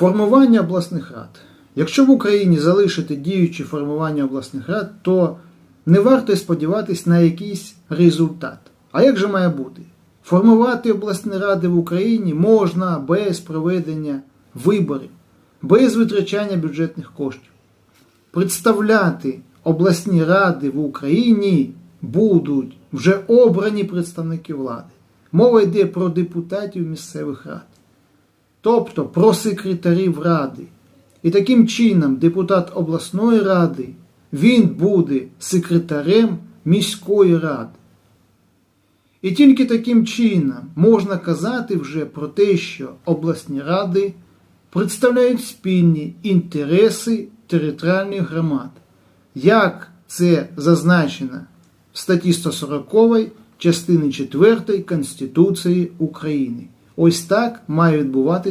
Формування обласних рад. Якщо в Україні залишити діючі формування обласних рад, то не варто сподіватись на якийсь результат. А як же має бути? Формувати обласні ради в Україні можна без проведення виборів, без витрачання бюджетних коштів. Представляти обласні ради в Україні будуть вже обрані представники влади. Мова йде про депутатів місцевих рад тобто про секретарів ради. І таким чином депутат обласної ради він буде секретарем міської ради. І тільки таким чином можна казати вже про те, що обласні ради представляють спільні інтереси територіальних громад, як це зазначено в статті 140 частини 4 Конституції України. Ось так має відбуватись